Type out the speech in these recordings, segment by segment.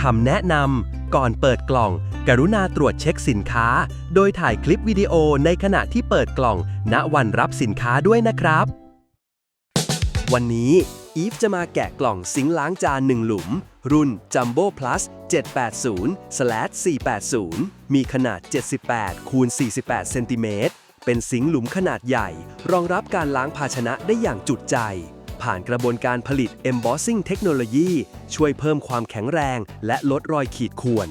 คำแนะนำ ก่อนเปิดกล่อง กรุณาตรวจเช็คสินค้า โดยถ่ายคลิปวิดีโอในขณะที่เปิดกล่อง ณวันรับสินค้าด้วยนะครับ วันนี้ อีฟจะมาแกะกล่องซิงค์ล้างจานหนึ่งหลุม รุ่น Jumbo Plus 780/480 มีขนาด 78คูณ48เซนติเมตรเป็นซิงค์หลุมขนาดใหญ่ รองรับการล้างภาชนะได้อย่างจุดใจ ผ่านกระบวนการผลิต Embossing เทคโนโลยีช่วยเพิ่มความแข็งแรง และลดรอยขีดข่วน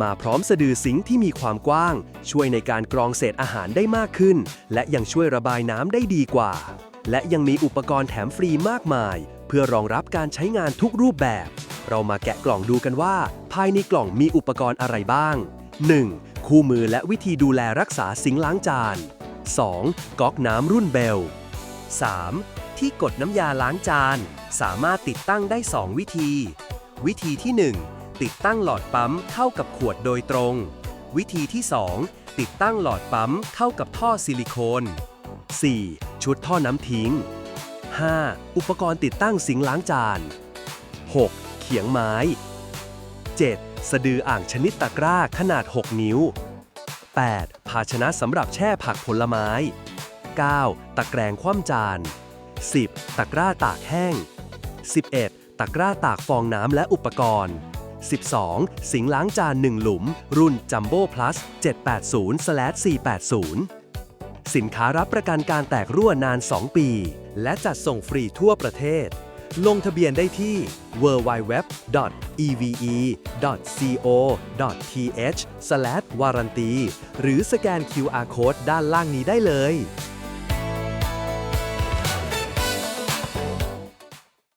มาพร้อมสะดือซิงค์ที่มีความกว้าง ช่วยในการกรองเศษอาหารได้มากขึ้น และยังช่วยระบายน้ำได้ดีกว่า และยังมีอุปกรณ์แถมฟรีมากมาย เพื่อรองรับการใช้งานทุกรูปแบบ เรามาแกะกล่องดูกันว่า ภายในกล่องมีอุปกรณ์อะไรบ้าง 1. คู่มือและวิธีดูแลรักษาซิงค์ล้างจาน 2. ก๊อกน้ำรุ่นเบล 3. ที่กดน้ำยาล้างจาน สามารถติดตั้งได้ 2 วิธี วิธีที่ 1 ติดตั้งหลอดปั๊มเข้ากับขวดโดยตรง วิธีที่ 2 ติดตั้งหลอดปั๊มเข้ากับท่อซิลิโคน 4. ชุดท่อน้ำทิ้ง 5. อุปกรณ์ติดตั้งสิงล้างจาน 6. เขียงไม้ 7. สะดืออ่างชนิดตะกร้าขนาด 6 นิ้ว 8. ภาชนะสำหรับแช่ผักผลไม้ 9. ตะแกรงคว่ำจาน 10. ตะกร้าตากแห้ง 11. ตะกร้าตากฟองน้ำและอุปกรณ์ 12. สิงค์ล้างจาน1หลุม รุ่น Jumbo Plus 780/480 สินค้ารับประกันการแตกรั่วนาน 2 ปี และจัดส่งฟรีทั่วประเทศ ลงทะเบียนได้ที่ www.eve.co.th/warranty หรือสแกน QR Code ด้านล่างนี้ได้เลย